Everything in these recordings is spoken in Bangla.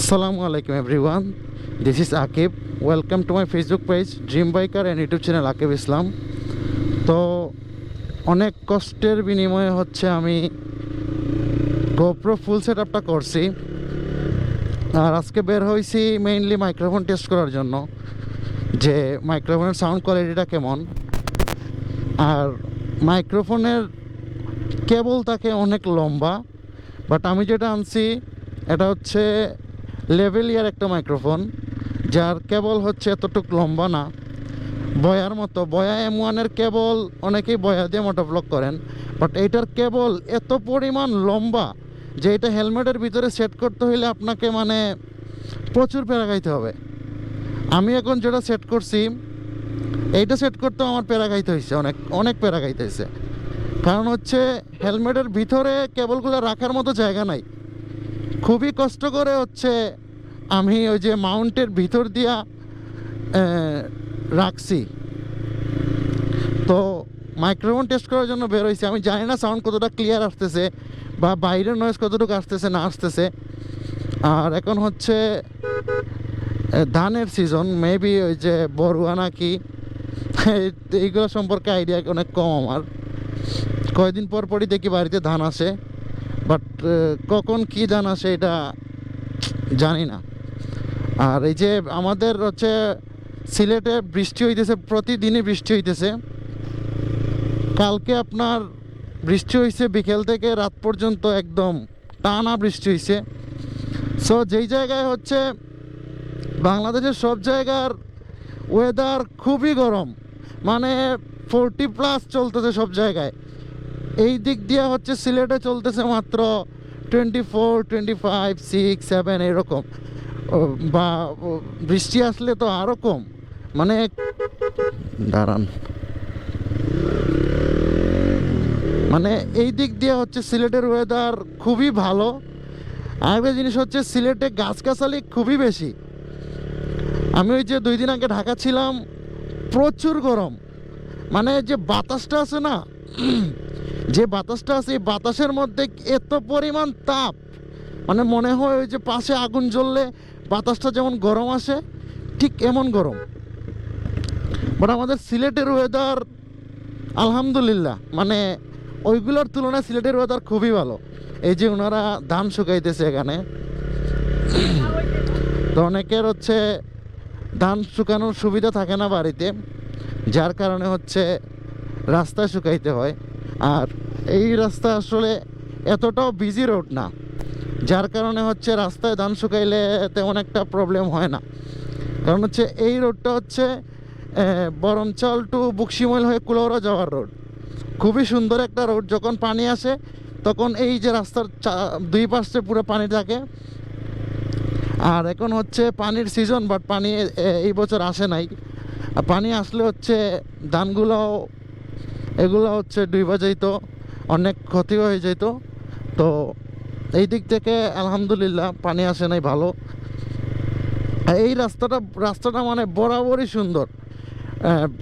Assalamu আলাইকুম everyone this is Akib welcome to my Facebook page dream biker and YouTube channel Akib Islam তো অনেক কষ্টের বিনিময়ে হচ্ছে আমি গোপ্রো ফুল সেট আপটা করছি। আর আজকে বের হয়েছি মেইনলি মাইক্রোফোন টেস্ট করার জন্য, যে মাইক্রোফোনের সাউন্ড কোয়ালিটিটা কেমন। আর মাইক্রোফোনের কেবল থাকে অনেক লম্বা বাট আমি যেটা আনছি, এটা হচ্ছে লেভেল ইয়ার একটা মাইক্রোফোন, যার কেবল হচ্ছে এতটুক লম্বা না। বয়ার মতো, বয়া এম ওয়ানের কেবল, অনেকেই বয়া দিয়ে মোটোব্লক করেন বাট এইটার কেবল এত পরিমাণ লম্বা যে এটা হেলমেটের ভিতরে সেট করতে হইলে আপনাকে মানে প্রচুর প্যারা খাইতে হবে। আমি এখন যেটা সেট করছি, এইটা সেট করতেও আমার প্যারা খাইতে হয়েছে অনেক অনেক প্যারা খাইতে হয়েছে কারণ হচ্ছে হেলমেটের ভিতরে কেবলগুলো রাখার মতো জায়গা নাই। খুবই কষ্ট করে হচ্ছে আমি ওই যে মাউন্টের ভিতর দিয়া রাখছি। তো মাইক্রোফোন টেস্ট করার জন্য বের হয়েছি আমি জানি না সাউন্ড কতটা ক্লিয়ার আসতেছে বা বাইরের নয়েজ কতটুকু আসতেছে, না আসতেছে। আর এখন হচ্ছে ধানের সিজন মেবি ওই যে বড়ুয়া নাকি, এইগুলো সম্পর্কে আইডিয়া অনেক কম আমার। কয়দিন পর পরই দেখি বাড়িতে ধান আসে। বাট কখন কি ধান আসে এটা জানি না আর এই যে আমাদের হচ্ছে সিলেটে বৃষ্টি হইতেছে, প্রতিদিনই বৃষ্টি হইতেছে। কালকে আপনার বৃষ্টি হয়েছে বিকেল থেকে রাত পর্যন্ত একদম টানা বৃষ্টি হয়েছে সো যেই জায়গায় হচ্ছে বাংলাদেশের সব জায়গার ওয়েদার খুবই গরম। মানে ফোরটি প্লাস চলতেছে সব জায়গায়। এই দিক দিয়ে হচ্ছে সিলেটে চলতেছে মাত্র twenty four twenty five six seven এরকম বা বৃষ্টি আসলে তো আরও কম। মানে দাঁড়ান। মানে এই দিক দিয়ে হচ্ছে সিলেটের ওয়েদার খুবই ভালো। আরেকটা জিনিস হচ্ছে সিলেটে গাছগাছালি খুবই বেশি। আমি ওই যে দুই দিন আগে ঢাকা ছিলাম, প্রচুর গরম। মানে যে বাতাসটা আছে না যে বাতাসটা আছে বাতাসের মধ্যে এত পরিমাণ তাপ। মানে মনে হয় ওই যে পাশে আগুন জ্বললে বাতাসটা যেমন গরম আসে, ঠিক এমন গরম। বাট আমাদের সিলেটের ওয়েদার আলহামদুলিল্লাহ মানে ওইগুলোর তুলনায় সিলেটের ওয়েদার খুবই ভালো। এই যে ওনারা ধান শুকাইতেছে এখানে। তো অনেকের হচ্ছে ধান শুকানোর সুবিধা থাকে না বাড়িতে, যার কারণে হচ্ছে রাস্তায় শুকাইতে হয়। আর এই রাস্তা আসলে এতটাও বিজি রোড না, যার কারণে হচ্ছে রাস্তায় ধান শুকাইলে তেমন একটা প্রবলেম হয় না। কারণ হচ্ছে এই রোডটা হচ্ছে বরমচল টু বুকসিমল হয়ে কুলৌরা যাওয়ার রোড খুবই সুন্দর একটা রোড যখন পানি আসে, তখন এই যে রাস্তার দুই পাশে পুরো পানি থাকে। আর এখন হচ্ছে পানির সিজন বাট পানি এই বছর আসে নাই। পানি আসলে হচ্ছে ধানগুলো এগুলো হচ্ছে ডুইবা যাইতো অনেক ক্ষতি হয়ে যেত তো এই দিক থেকে আলহামদুলিল্লাহ পানি আসে নাই ভালো। এই রাস্তাটা রাস্তাটা মানে বরাবরই সুন্দর।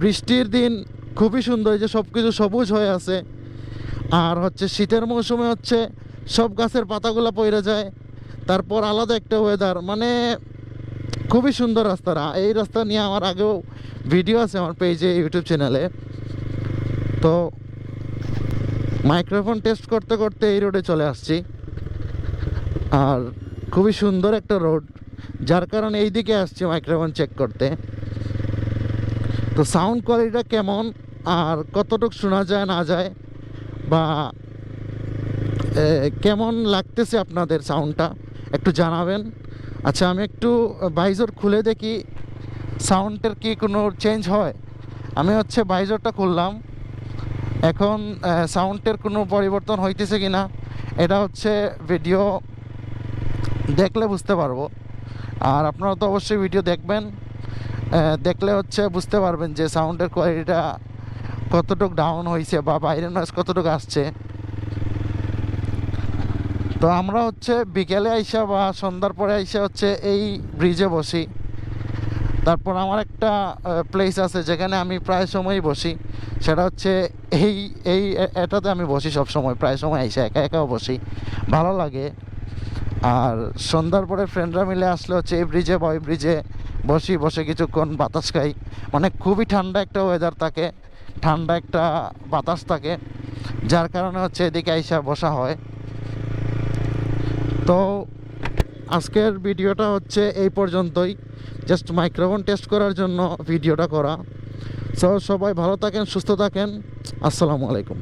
বৃষ্টির দিন খুবই সুন্দর যে সব কিছু সবুজ হয়ে আছে। আর হচ্ছে শীতের মৌসুমে হচ্ছে সব গাছের পাতাগুলো পড়ে যায়। তারপর আলাদা একটা ওয়েদার মানে খুবই সুন্দর রাস্তাটা। এই রাস্তা নিয়ে আমার আগেও ভিডিও আছে আমার পেজে ইউটিউব চ্যানেলে তো মাইক্রোফোন টেস্ট করতে করতে এই রোডে চলে আসছি। আর খুবই সুন্দর একটা রোড যার কারণে এই দিকে আসছি মাইক্রোফোন চেক করতে। তো সাউন্ড কোয়ালিটিটা কেমন, আর কতটুকু শোনা যায়, না যায়, বা কেমন লাগতেছে আপনাদের সাউন্ডটা একটু জানাবেন। আচ্ছা আমি একটু বাইজর খুলে দেখি সাউন্ডের কি কোনো চেঞ্জ হয়? আমি হচ্ছে বাইজরটা খুললাম। এখন সাউন্ডের কোনো পরিবর্তন হইতেছে কি না এটা হচ্ছে ভিডিও দেখলে বুঝতে পারব। আর আপনারা তো অবশ্যই ভিডিও দেখবেন। দেখলে হচ্ছে বুঝতে পারবেন যে সাউন্ডের কোয়ালিটিটা কতটুকু ডাউন হয়েছে বা বাইরের নয়েজ কতটুকু আসছে। তো আমরা হচ্ছে বিকেলে আইসা বা সন্ধ্যার পরে আইসা হচ্ছে এই ব্রিজে বসি। তারপর আমার একটা প্লেস আছে যেখানে আমি প্রায় সময়ই বসি। সেটা হচ্ছে এই এই এটাতে আমি বসি সব সময় প্রায় সময় আইসা একা একাও বসি। ভালো লাগে। আর সন্ধ্যার পরে ফ্রেন্ডরা মিলে আসলে হচ্ছে এই ব্রিজে বা ওই ব্রিজে বসি, বসে কিছুক্ষণ বাতাস খাই। মানে খুবই ঠান্ডা একটা ওয়েদার থাকে, ঠান্ডা একটা বাতাস থাকে, যার কারণে হচ্ছে এদিকে আইসা বসা হয়। তো আজকের ভিডিওটা হচ্ছে এই পর্যন্তই। জাস্ট মাইক্রোফোন টেস্ট করার জন্য ভিডিওটা করা। সবাই ভালো থাকেন, সুস্থ থাকেন। আসসালামু আলাইকুম।